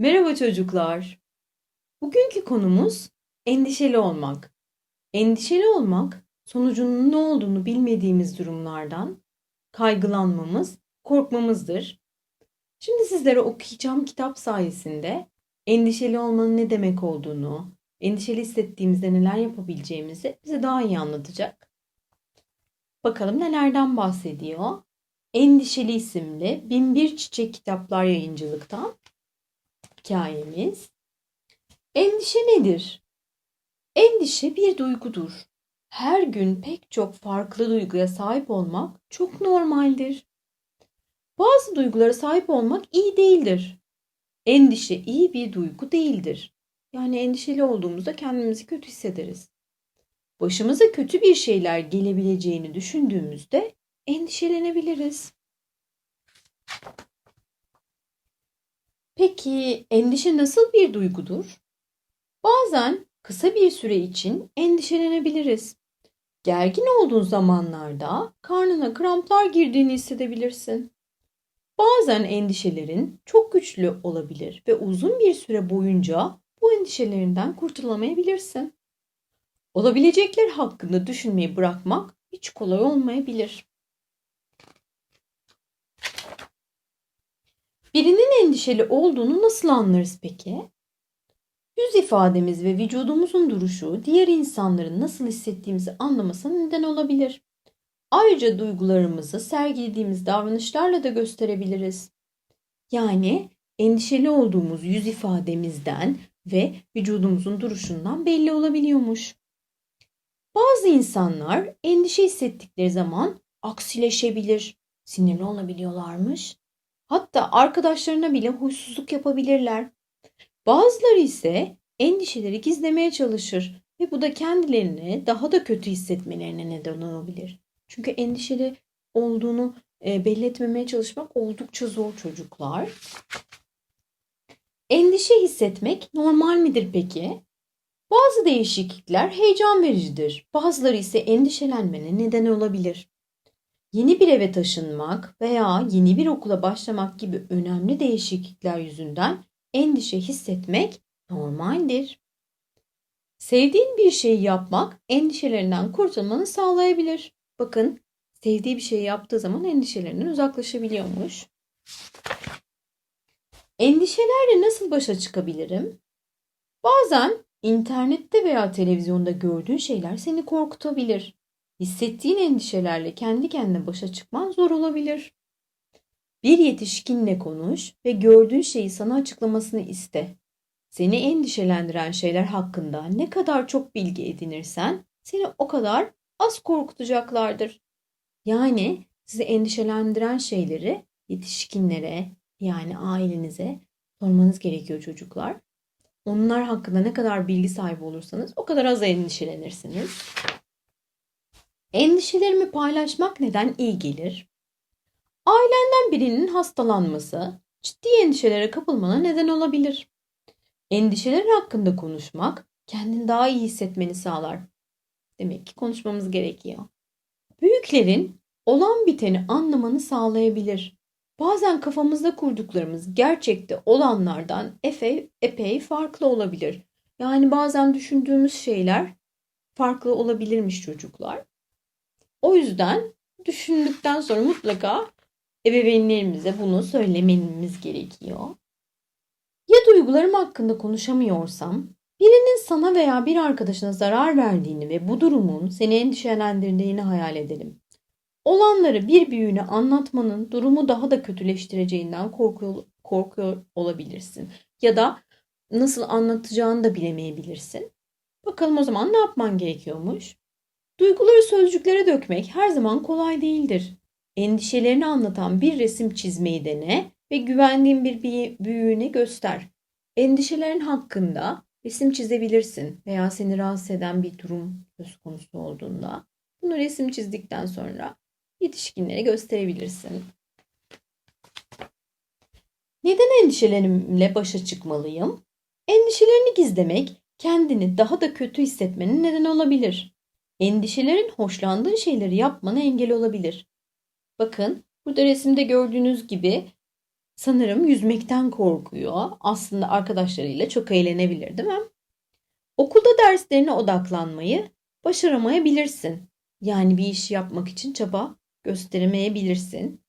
Merhaba çocuklar. Bugünkü konumuz endişeli olmak. Endişeli olmak sonucunun ne olduğunu bilmediğimiz durumlardan kaygılanmamız, korkmamızdır. Şimdi sizlere okuyacağım kitap sayesinde endişeli olmanın ne demek olduğunu, endişeli hissettiğimizde neler yapabileceğimizi bize daha iyi anlatacak. Bakalım nelerden bahsediyor? Endişeli isimli Binbir Çiçek Kitaplar Yayıncılık'tan hikayemiz. Endişe nedir? Endişe bir duygudur. Her gün pek çok farklı duyguya sahip olmak çok normaldir. Bazı duygulara sahip olmak iyi değildir. Endişe iyi bir duygu değildir. Yani endişeli olduğumuzda kendimizi kötü hissederiz. Başımıza kötü bir şeyler gelebileceğini düşündüğümüzde endişelenebiliriz. Peki endişe nasıl bir duygudur? Bazen kısa bir süre için endişelenebiliriz. Gergin olduğun zamanlarda karnına kramplar girdiğini hissedebilirsin. Bazen endişelerin çok güçlü olabilir ve uzun bir süre boyunca bu endişelerinden kurtulamayabilirsin. Olabilecekler hakkında düşünmeyi bırakmak hiç kolay olmayabilir. Birinin endişeli olduğunu nasıl anlarız peki? Yüz ifademiz ve vücudumuzun duruşu diğer insanların nasıl hissettiğimizi anlamasına neden olabilir. Ayrıca duygularımızı sergilediğimiz davranışlarla da gösterebiliriz. Yani endişeli olduğumuz yüz ifademizden ve vücudumuzun duruşundan belli olabiliyormuş. Bazı insanlar endişe hissettikleri zaman aksileşebilir, sinirli olabiliyorlarmış. Hatta arkadaşlarına bile huysuzluk yapabilirler. Bazıları ise endişeleri gizlemeye çalışır ve bu da kendilerini daha da kötü hissetmelerine neden olabilir. Çünkü endişeli olduğunu e, belli etmemeye çalışmak oldukça zor çocuklar. Endişe hissetmek normal midir peki? Bazı değişiklikler heyecan vericidir. Bazıları ise endişelenmene neden olabilir. Yeni bir eve taşınmak veya yeni bir okula başlamak gibi önemli değişiklikler yüzünden endişe hissetmek normaldir. Sevdiğin bir şeyi yapmak endişelerinden kurtulmanı sağlayabilir. Bakın sevdiği bir şeyi yaptığı zaman endişelerinden uzaklaşabiliyormuş. Endişelerle nasıl başa çıkabilirim? Bazen internette veya televizyonda gördüğün şeyler seni korkutabilir. Hissettiğin endişelerle kendi kendine başa çıkman zor olabilir. Bir yetişkinle konuş ve gördüğün şeyi sana açıklamasını iste. Seni endişelendiren şeyler hakkında ne kadar çok bilgi edinirsen seni o kadar az korkutacaklardır. Yani sizi endişelendiren şeyleri yetişkinlere yani ailenize sormanız gerekiyor çocuklar. Onlar hakkında ne kadar bilgi sahibi olursanız o kadar az endişelenirsiniz. Endişelerimi paylaşmak neden iyi gelir? Ailenden birinin hastalanması ciddi endişelere kapılmana neden olabilir. Endişeler hakkında konuşmak kendini daha iyi hissetmeni sağlar. Demek ki konuşmamız gerekiyor. Büyüklerin olan biteni anlamanı sağlayabilir. Bazen kafamızda kurduklarımız gerçekte olanlardan epey, epey farklı olabilir. Yani bazen düşündüğümüz şeyler farklı olabilirmiş çocuklar. O yüzden düşündükten sonra mutlaka ebeveynlerimize bunu söylememiz gerekiyor. Ya duygularım hakkında konuşamıyorsam, birinin sana veya bir arkadaşına zarar verdiğini ve bu durumun seni endişelendirdiğini hayal edelim. Olanları bir büyüğüne anlatmanın durumu daha da kötüleştireceğinden korkuyor, korkuyor olabilirsin. Ya da nasıl anlatacağını da bilemeyebilirsin. Bakalım o zaman ne yapman gerekiyormuş? Duyguları sözcüklere dökmek her zaman kolay değildir. Endişelerini anlatan bir resim çizmeyi dene ve güvendiğin bir büyüğüne göster. Endişelerin hakkında resim çizebilirsin veya seni rahatsız eden bir durum söz konusu olduğunda bunu resim çizdikten sonra yetişkinlere gösterebilirsin. Neden endişelerimle başa çıkmalıyım? Endişelerini gizlemek kendini daha da kötü hissetmenin neden olabilir. Endişelerin hoşlandığın şeyleri yapmana engel olabilir. Bakın burada resimde gördüğünüz gibi Sanırım yüzmekten korkuyor. Aslında arkadaşlarıyla çok eğlenebilir, değil mi? Okulda derslerine odaklanmayı başaramayabilirsin. Yani bir işi yapmak için çaba gösteremeyebilirsin.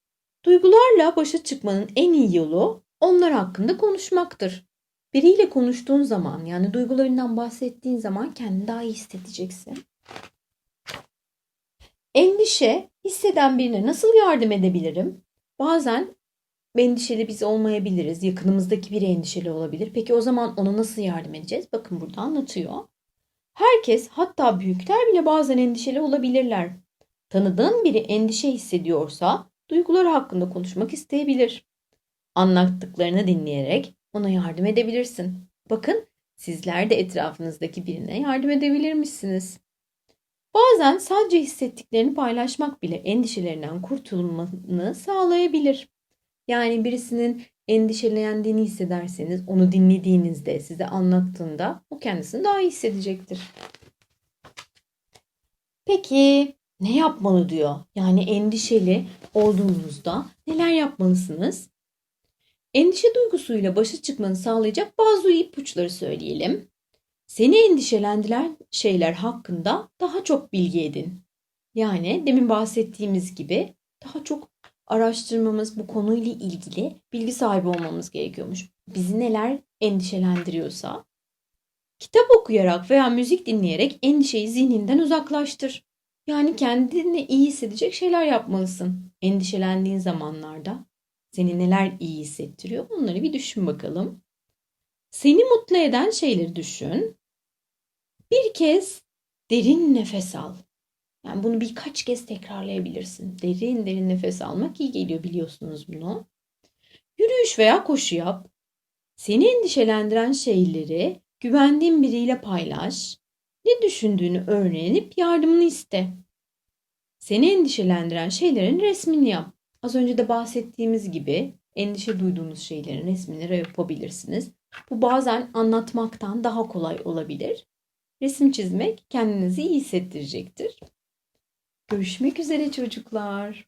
Duygularla başa çıkmanın en iyi yolu onlar hakkında konuşmaktır. Biriyle konuştuğun zaman yani duygularından bahsettiğin zaman kendini daha iyi hissedeceksin. Endişe hisseden birine nasıl yardım edebilirim? Bazen endişeli biz olmayabiliriz. Yakınımızdaki biri endişeli olabilir. Peki o zaman ona nasıl yardım edeceğiz? Bakın burada anlatıyor. Herkes hatta büyükler bile bazen endişeli olabilirler. Tanıdığın biri endişe hissediyorsa duyguları hakkında konuşmak isteyebilir. Anlattıklarını dinleyerek ona yardım edebilirsin. Bakın sizler de etrafınızdaki birine yardım edebilirmişsiniz. Bazen sadece hissettiklerini paylaşmak bile endişelerinden kurtulmanı sağlayabilir. Yani birisinin endişelendiğini hissederseniz onu dinlediğinizde size anlattığında o kendisini daha iyi hissedecektir. Peki ne yapmalı diyor? Yani endişeli olduğunuzda neler yapmalısınız? Endişe duygusuyla başa çıkmanı sağlayacak bazı ipuçları söyleyelim. Seni endişelendiren şeyler hakkında daha çok bilgi edin. Yani demin bahsettiğimiz gibi daha çok araştırmamız bu konuyla ilgili bilgi sahibi olmamız gerekiyormuş. Bizi neler endişelendiriyorsa kitap okuyarak veya müzik dinleyerek endişeyi zihninden uzaklaştır. Yani kendini iyi hissedecek şeyler yapmalısın. Endişelendiğin zamanlarda seni neler iyi hissettiriyor onları bir düşün bakalım. Seni mutlu eden şeyleri düşün. Bir kez derin nefes al. Yani bunu birkaç kez tekrarlayabilirsin. Derin derin nefes almak iyi geliyor biliyorsunuz bunu. Yürüyüş veya koşu yap. Seni endişelendiren şeyleri güvendiğin biriyle paylaş. Ne düşündüğünü öğrenip yardımını iste. Seni endişelendiren şeylerin resmini yap. Az önce de bahsettiğimiz gibi endişe duyduğunuz şeylerin resmini yapabilirsiniz. Bu bazen anlatmaktan daha kolay olabilir. Resim çizmek kendinizi iyi hissettirecektir. Görüşmek üzere çocuklar.